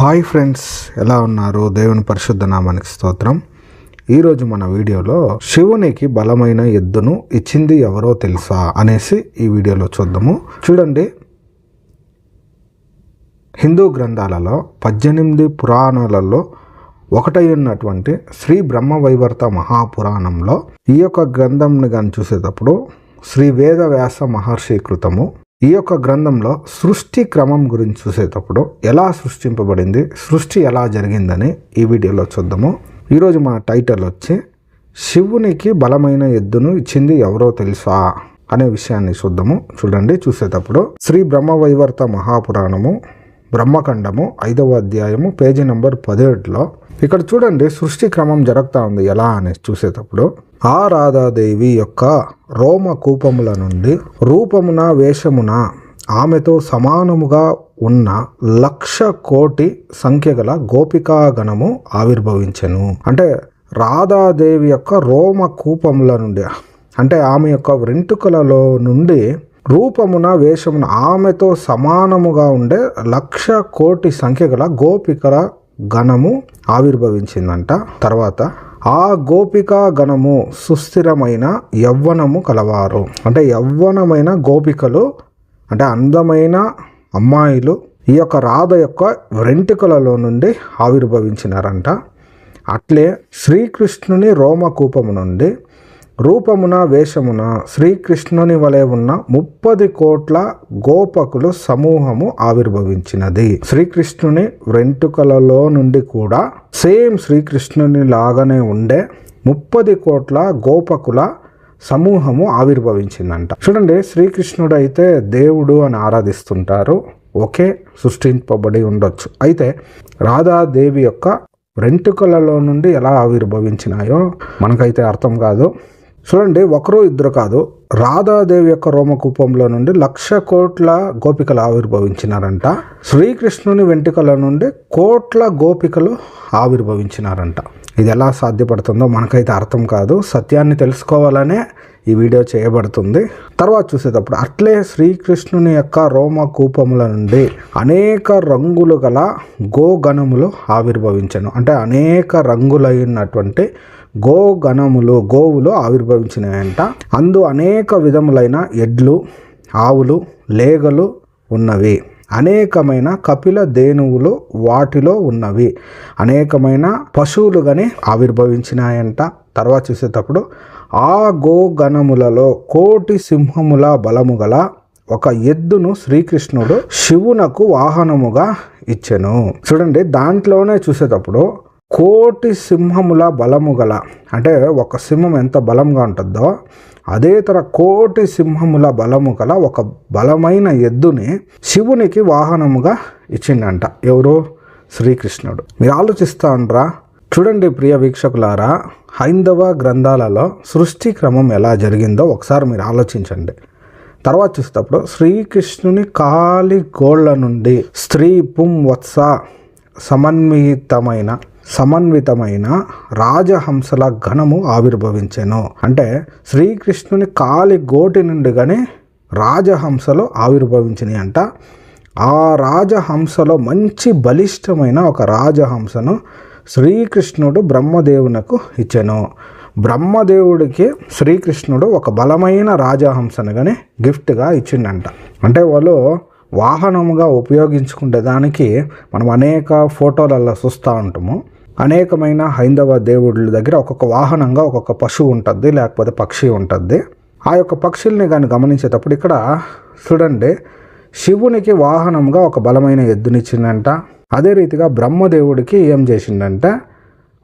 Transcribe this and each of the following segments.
Hi friends ఎలా ఉన్నారు? దేవుని పరిశుద్ధ నామానికి స్తోత్రం. ఈరోజు మన వీడియోలో శివునికి బలమైన ఎద్దును ఇచ్చింది ఎవరో తెలుసా అనేసి ఈ వీడియోలో చూద్దాము. చూడండి. హిందూ గ్రంథాలలో పద్దెనిమిది పురాణాలలో ఒకటై ఉన్నటువంటి శ్రీ బ్రహ్మవైవర్త మహాపురాణంలో ఈ యొక్క గ్రంథంని కానీ చూసేటప్పుడు శ్రీ వేదవ్యాస మహర్షి కృతము ఈ యొక్క గ్రంథంలో సృష్టి క్రమం గురించి చూసేటప్పుడు ఎలా సృష్టింపబడింది సృష్టి ఎలా జరిగిందని ఈ వీడియోలో చూద్దాము. ఈరోజు మన టైటిల్ వచ్చి శివునికి బలమైన ఎద్దును ఇచ్చింది ఎవరో తెలుసా? అనే విషయాన్ని చూద్దాము. చూడండి చూసేటప్పుడు శ్రీ బ్రహ్మవైవర్త మహాపురాణము బ్రహ్మఖండము ఐదవ అధ్యాయము పేజీ నంబర్ పదిహేడులో ఇక్కడ చూడండి సృష్టి క్రమం జరుగుతూ ఉంది. ఎలా అని చూసేటప్పుడు ఆ రాధాదేవి యొక్క రోమ కూపముల నుండి రూపమున వేషమున ఆమెతో సమానముగా ఉన్న లక్ష కోటి సంఖ్య గల గోపికాగణము ఆవిర్భవించెను. అంటే రాధాదేవి యొక్క రోమ కూపముల నుండి అంటే ఆమె యొక్క వెంట్రుకలలో నుండి రూపమున వేషమున ఆమెతో సమానముగా ఉండే లక్ష కోటి సంఖ్య గల గోపికల గణము ఆవిర్భవించిందంట. తర్వాత ఆ గోపికా గణము సుస్థిరమైన యవ్వనము కలవారు. అంటే యవ్వనమైన గోపికలు అంటే అందమైన అమ్మాయిలు ఈ యొక్క రాధ యొక్క వెంట్రుకలలో నుండి ఆవిర్భవించినారంట. అట్లే శ్రీకృష్ణుని రోమకూపము నుండి రూపమున వేషమున శ్రీకృష్ణుని వలె ఉన్న ముప్పది కోట్ల గోపకులు సమూహము ఆవిర్భవించినది. శ్రీకృష్ణుని వెంట్రుకలలో నుండి కూడా సేమ్ శ్రీకృష్ణుని లాగానే ఉండే ముప్పది కోట్ల గోపకుల సమూహము ఆవిర్భవించిందంట. చూడండి శ్రీకృష్ణుడు అయితే దేవుడు అని ఆరాధిస్తుంటారు. ఒకే సృష్టింపబడి ఉండొచ్చు. అయితే రాధాదేవి యొక్క వెంట్రుకలలో నుండి ఎలా ఆవిర్భవించినాయో మనకైతే అర్థం కాదు. చూడండి ఒకరు ఇద్దరు కాదు రాధాదేవి యొక్క రోమకూపంలో నుండి లక్ష కోట్ల గోపికలు ఆవిర్భవించినారంట. శ్రీకృష్ణుని వెంట్రుకల నుండి కోట్ల గోపికలు ఆవిర్భవించినారంట. ఇది ఎలా సాధ్యపడుతుందో మనకైతే అర్థం కాదు. సత్యాన్ని తెలుసుకోవాలనే ఈ వీడియో చేయబడుతుంది. తర్వాత చూసేటప్పుడు అట్లే శ్రీకృష్ణుని యొక్క రోమ కూపముల నుండి అనేక రంగులు గల గోగణములు ఆవిర్భవించను. అంటే అనేక రంగులైనటువంటి గోగణములు గోవులు ఆవిర్భవించినాయంట. అందు అనేక విధములైన ఎడ్లు ఆవులు లేగలు ఉన్నవి. అనేకమైన కపిల దేనువులు వాటిలో ఉన్నవి. అనేకమైన పశువులు కానీ ఆవిర్భవించినాయంట. తర్వాత చూసేటప్పుడు ఆ గోగణములలో కోటి సింహముల బలము గల ఒక ఎద్దును శ్రీకృష్ణుడు శివునకు వాహనముగా ఇచ్చెను. చూడండి దాంట్లోనే చూసేటప్పుడు కోటి సింహముల బలము గల అంటే ఒక సింహం ఎంత బలంగా ఉంటుందో అదే తర కోటి సింహముల బలము గల ఒక బలమైన ఎద్దుని శివునికి వాహనముగా ఇచ్చిండంట. ఎవరు? శ్రీకృష్ణుడు. మీరు ఆలోచిస్తా ఉండరా చూడండి ప్రియ వీక్షకులారా హైందవ గ్రంథాలలో సృష్టి క్రమం ఎలా జరిగిందో ఒకసారి మీరు ఆలోచించండి. తర్వాత చూసేటప్పుడు శ్రీకృష్ణుని కాలి గోళ్ళ నుండి స్త్రీ పుం వత్స సమన్వితమైన సమన్వితమైన రాజహంసల ఘనము ఆవిర్భవించెను. అంటే శ్రీకృష్ణుని కాలి గోటి నుండి కానీ రాజహంసలు ఆవిర్భవించినాయి అంట. ఆ రాజహంసలో మంచి బలిష్టమైన ఒక రాజహంసను శ్రీకృష్ణుడు బ్రహ్మదేవునకు ఇచ్చెను. బ్రహ్మదేవుడికి శ్రీకృష్ణుడు ఒక బలమైన రాజహంసను కానీ గిఫ్ట్గా ఇచ్చిండంట. అంటే వాళ్ళు వాహనముగా ఉపయోగించుకునే దానికి మనం అనేక ఫోటోలలో చూస్తూ ఉంటాము. అనేకమైన హైందవ దేవుళ్ళ దగ్గర ఒక్కొక్క వాహనంగా ఒక్కొక్క పశువు ఉంటుంది లేకపోతే పక్షి ఉంటుంది. ఆ యొక్క పక్షుల్ని కానీ గమనించేటప్పుడు ఇక్కడ చూడండి శివునికి వాహనంగా ఒక బలమైన ఎద్దునిచ్చిందంట అదే రీతిగా బ్రహ్మదేవుడికి ఏం చేసిండంటే?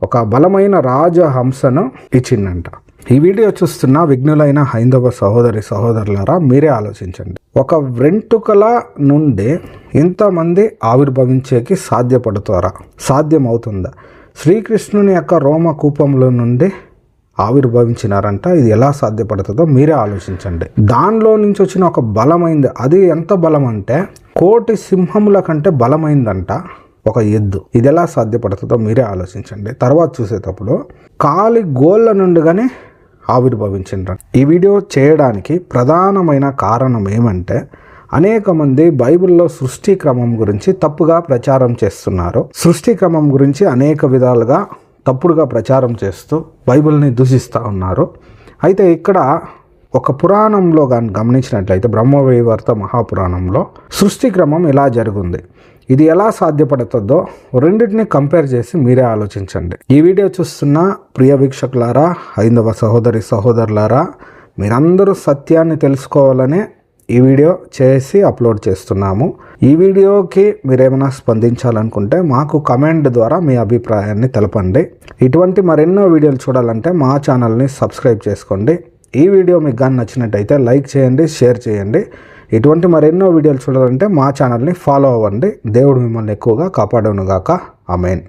ఒక బలమైన రాజహంసను ఇచ్చిందంట ఈ వీడియో చూస్తున్న విఘ్నులైన హైందవ సహోదరి సహోదరులారా మీరే ఆలోచించండి. ఒక వెంట్రుకల నుండి ఇంతమంది ఆవిర్భవించేకి సాధ్యపడుతారా? సాధ్యమవుతుందా? శ్రీకృష్ణుని యొక్క రోమ కూపంలో నుండి ఆవిర్భవించినారంట. ఇది ఎలా సాధ్యపడుతుందో మీరే ఆలోచించండి. దానిలో నుంచి వచ్చిన ఒక బలమైంది అది ఎంత బలం అంటే కోటి సింహముల కంటే బలమైందంట ఒక ఎద్దు. ఇది ఎలా సాధ్యపడుతుందో మీరే ఆలోచించండి. తర్వాత చూసేటప్పుడు కాలి గోళ్ళ నుండిగానే ఆవిర్భవించిండ్రు ఈ వీడియో చేయడానికి ప్రధానమైన కారణం ఏమంటే అనేక మంది బైబిల్లో సృష్టి క్రమం గురించి తప్పుగా ప్రచారం చేస్తున్నారు. సృష్టి క్రమం గురించి అనేక విధాలుగా తప్పుడుగా ప్రచారం చేస్తూ బైబిల్ని దూషిస్తూ ఉన్నారు. అయితే ఇక్కడ ఒక పురాణంలో కానీ గమనించినట్లయితే బ్రహ్మవైవర్త మహాపురాణంలో సృష్టి క్రమం ఇలా జరిగింది. ఇది ఎలా సాధ్యపడుతుందో రెండింటిని కంపేర్ చేసి మీరే ఆలోచించండి. ఈ వీడియో చూస్తున్న ప్రియ వీక్షకులారా హైందవ సహోదరి సహోదరులారా మీరందరూ సత్యాన్ని తెలుసుకోవాలనే ఈ వీడియో చేసి అప్లోడ్ చేస్తున్నాము. ఈ వీడియోకి మీరేమైనా స్పందించాలనుకుంటే మాకు కమెంట్ ద్వారా మీ అభిప్రాయాన్ని తెలపండి. ఇటువంటి మరెన్నో వీడియోలు చూడాలంటే మా ఛానల్ని సబ్స్క్రైబ్ చేసుకోండి. ఈ వీడియో మీకు కానీ నచ్చినట్టయితే లైక్ చేయండి షేర్ చేయండి. ఇటువంటి మరెన్నో వీడియోలు చూడాలంటే మా ఛానల్ని ఫాలో అవ్వండి. దేవుడు మిమ్మల్ని ఎక్కువగా కాపాడవునుగాక ఆమెన్.